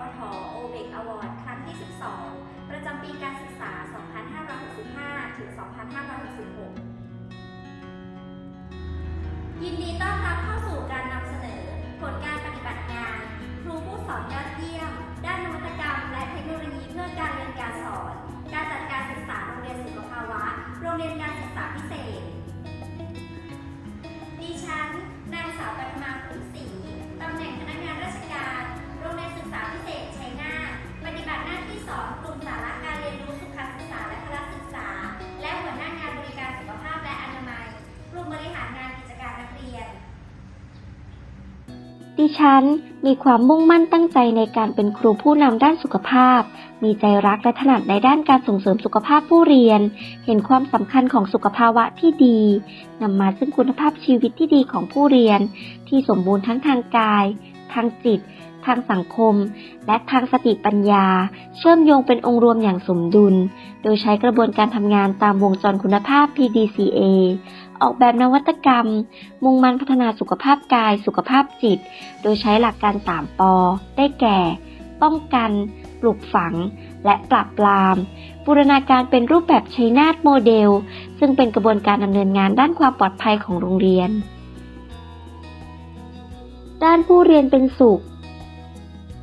ปทโอเบกอวอร์ดครั้งที่ 12 ประจำปีการศึกษา 2565 ถึง 2566 ยินดีต้อนรับเข้า ดิฉันมีความมุ่งมั่นตั้งใจในการเป็นครูผู้นำด้านสุขภาพ มีใจรักและถนัดในด้านการส่งเสริมสุขภาพผู้เรียน เห็นความสำคัญของสุขภาวะที่ดีนำมาซึ่งคุณภาพชีวิตที่ดีของผู้เรียน ที่สมบูรณ์ทั้งทางกาย ทางจิต ทางสังคม และทางสติปัญญา เชื่อมโยงเป็นองค์รวมอย่างสมดุล โดยใช้กระบวนการทำงานตามวงจรคุณภาพ PDCA ออกแบบนวัตกรรม มุ่งมั่นพัฒนาสุขภาพกาย สุขภาพจิต โดยใช้หลักการ 3 ปอ ได้แก่ ป้องกัน ปลูกฝัง และปราบปราม บูรณาการเป็นรูปแบบชัยนาทโมเดล ซึ่งเป็นกระบวนการดำเนินงานด้านความปลอดภัยของโรงเรียน ด้านผู้เรียนเป็นสุข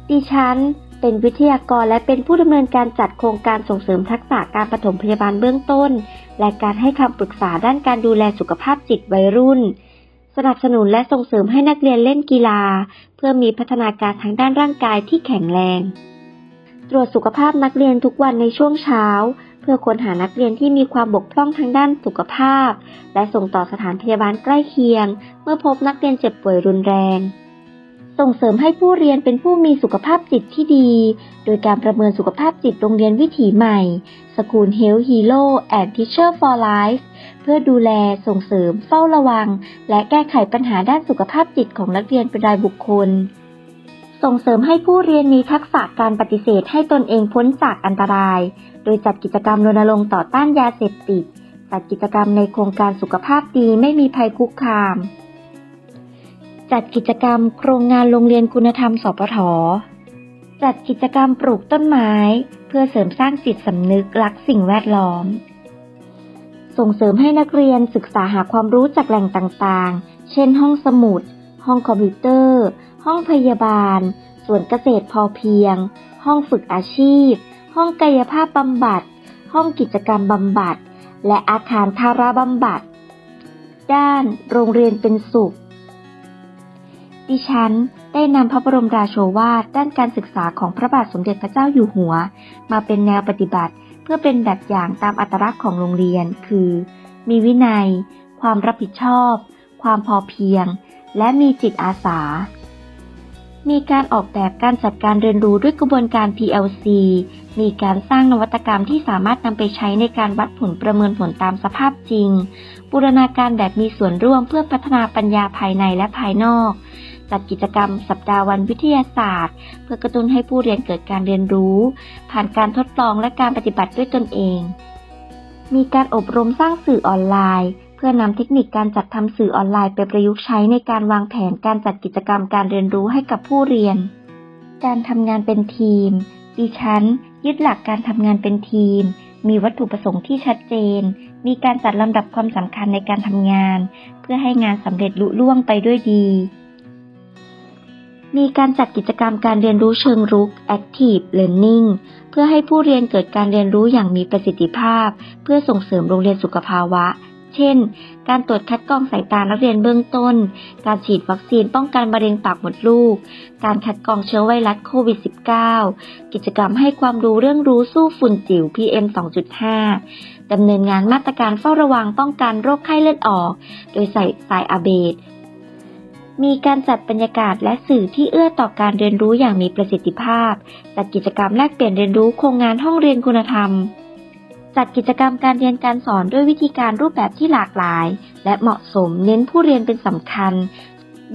ดิฉัน เป็นวิทยากรและเป็นผู้ดำเนินการจัดโครงการส่งเสริมทักษะการปฐมพยาบาลเบื้องต้น และการให้คำปรึกษาด้านการดูแลสุขภาพจิตวัยรุ่น สนับสนุนและส่งเสริมให้นักเรียนเล่นกีฬา เพื่อมีพัฒนาการทางด้านร่างกายที่แข็งแรง ตรวจสุขภาพนักเรียนทุกวันในช่วงเช้า เพื่อค้นหานักเรียนที่มีความบกพร่องทางด้านสุขภาพ และส่งต่อสถานพยาบาลใกล้เคียง เมื่อพบนักเรียนเจ็บป่วยรุนแรง ส่งเสริมให้ผู้เรียนเป็นผู้มีสุขภาพจิตที่ดี โดยการประเมินสุขภาพจิตโรงเรียนวิถีใหม่ School Health Hero and Teacher for Life เพื่อดูแลส่งเสริมเฝ้าระวัง และแก้ไขปัญหาด้านสุขภาพจิตของนักเรียนเป็นรายบุคคล ส่งเสริมให้ผู้เรียนมีทักษะการปฏิเสธให้ตนเองพ้นจากอันตราย โดยจัดกิจกรรมรณรงค์ต่อต้านยาเสพติด จัดกิจกรรมในโครงการสุขภาพดีไม่มีภัยคุกคาม จัดกิจกรรมโครงงานโรงเรียนคุณธรรมสปทจัดกิจกรรมปลูกต้นไม้ เพื่อเสริมสร้างจิตสำนึกรักสิ่งแวดล้อม ส่งเสริมให้นักเรียนศึกษาหาความรู้จากแหล่งต่างๆ เช่น ห้องสมุด ห้องคอมพิวเตอร์ ห้องพยาบาล สวนเกษตรพอเพียง ห้องฝึกอาชีพ ห้องกายภาพบำบัด ห้องกิจกรรมบำบัด และอาคารทาราบำบัด ด้านโรงเรียนเป็นสุข ดิฉันได้นำพระบรมราโชวาทด้านการศึกษาของพระบาทสมเด็จพระเจ้าอยู่หัว มาเป็นแนวปฏิบัติ เพื่อเป็นแบบอย่างตามอัตลักษณ์ของโรงเรียน คือ มีวินัย ความรับผิดชอบ ความพอเพียง และมีจิตอาสา มีการออกแบบการจัดการเรียนรู้ด้วยกระบวนการ PLC มีการสร้างนวัตกรรมที่สามารถนำไปใช้ในการวัดผลประเมินผลตามสภาพจริง บูรณาการแบบมีส่วนร่วมเพื่อพัฒนาปัญญาภายในและภายนอก จัดกิจกรรมสัปดาห์วันวิทยาศาสตร์ เพื่อกระตุ้นให้ผู้เรียนเกิดการเรียนรู้ ผ่านการทดลองและการปฏิบัติด้วยตนเอง มีการอบรมสร้างสื่อออนไลน์ เพื่อนำเทคนิคการจัดทำสื่อออนไลน์ไปประยุกต์ใช้ในการวางแผนการจัดกิจกรรมการเรียนรู้ให้กับผู้เรียน การทำงานเป็นทีม ดิฉัน ยึดหลักการทำงานเป็นทีม มีวัตถุประสงค์ที่ชัดเจน มีการจัดลำดับความสำคัญในการทำงาน เพื่อให้งานสำเร็จลุล่วงไปด้วยดี มีการจัดกิจกรรมการเรียนรู้เชิงรุก Active Learning เพื่อให้ผู้เรียนเกิดการเรียนรู้อย่างมีประสิทธิภาพ เพื่อส่งเสริมโรงเรียนสุขภาวะ เช่น การตรวจคัดกรองสายตานักเรียนเบื้องต้น การฉีดวัคซีนป้องกันมะเร็งปากมดลูก การคัดกรองเชื้อไวรัสโควิด -19 กิจกรรมให้ความรู้เรื่องรู้สู้ฝุ่นจิ๋ว PM 2.5ดำเนินงานมาตรการเฝ้าระวังป้องกันโรคไข้เลือดออก โดยใส่สายอาเบด มีการจัดบรรยากาศและสื่อที่เอื้อต่อการเรียนรู้อย่างมีประสิทธิภาพ จัดกิจกรรมแลกเปลี่ยนเรียนรู้โครงงานห้องเรียนคุณธรรม จัดกิจกรรมการเรียนการสอนด้วยวิธีการรูปแบบที่หลากหลาย และเหมาะสมเน้นผู้เรียนเป็นสำคัญ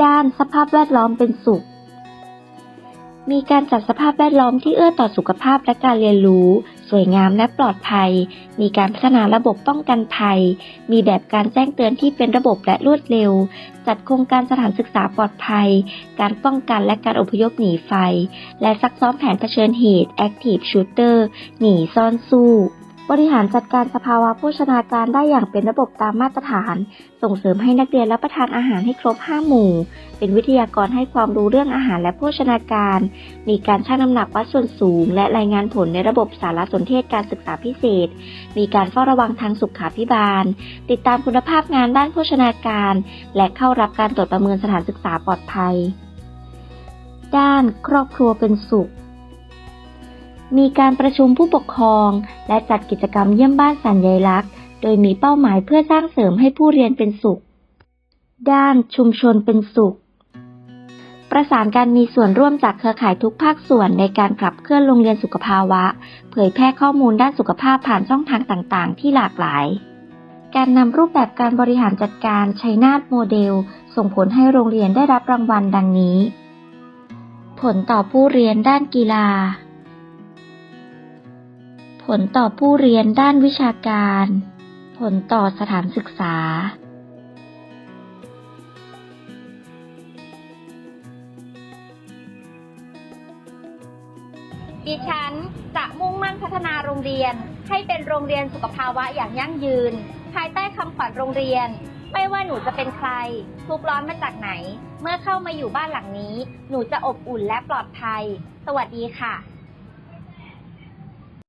ด้านสภาพแวดล้อมเป็นสุข มีการจัดสภาพแวดล้อมที่เอื้อต่อสุขภาพและการเรียนรู้ สวยงามและปลอดภัย มีการพัฒนาระบบป้องกันภัย มีแบบการแจ้งเตือนที่เป็นระบบและรวดเร็ว จัดโครงการสถานศึกษาปลอดภัย การป้องกันและการอพยพหนีไฟ และซักซ้อมแผนเผชิญเหตุ Active Shooter หนีซ่อนสู้ บริหารจัดการสภาวะโภชนาการได้อย่างเป็นระบบตามมาตรฐาน ส่งเสริมให้นักเรียนรับประทานอาหารให้ครบ 5 หมู่ เป็นวิทยากรให้ความรู้เรื่องอาหารและโภชนาการ มีการชั่งน้ำหนักวัดส่วนสูง และรายงานผลในระบบสารสนเทศการศึกษาพิเศษ มีการเฝ้าระวังทางสุขาภิบาล ติดตามคุณภาพงานด้านโภชนาการ และเข้ารับการตรวจประเมินสถานศึกษาปลอดภัย ด้านครอบครัวเป็นสุข มีการประชุมผู้ปกครอง และจัดกิจกรรมเยี่ยมบ้านสัญญลักษณ์ โดยมีเป้าหมายเพื่อสร้างเสริมให้ผู้เรียนเป็นสุข ด้านชุมชนเป็นสุข ประสานการมีส่วนร่วมจากเครือข่ายทุกภาคส่วนในการขับเคลื่อนโรงเรียนสุขภาวะ เผยแพร่ข้อมูลด้านสุขภาพผ่านช่องทางต่างๆ ที่หลากหลาย การนำรูปแบบการบริหารจัดการชัยนาทโมเดล ส่งผลให้โรงเรียนได้รับรางวัลดังนี้ ผลต่อผู้เรียนด้านกีฬา ผลต่อผู้เรียนด้านวิชาการ ผลต่อสถานศึกษา ดิฉันจะมุ่งมั่นพัฒนาโรงเรียน ให้เป็นโรงเรียนสุขภาวะอย่างยั่งยืน ภายใต้คำขวัญโรงเรียน ไม่ว่าหนูจะเป็นใคร ทุกร้อนมาจากไหน เมื่อเข้ามาอยู่บ้านหลังนี้ หนูจะอบอุ่นและปลอดภัย สวัสดีค่ะ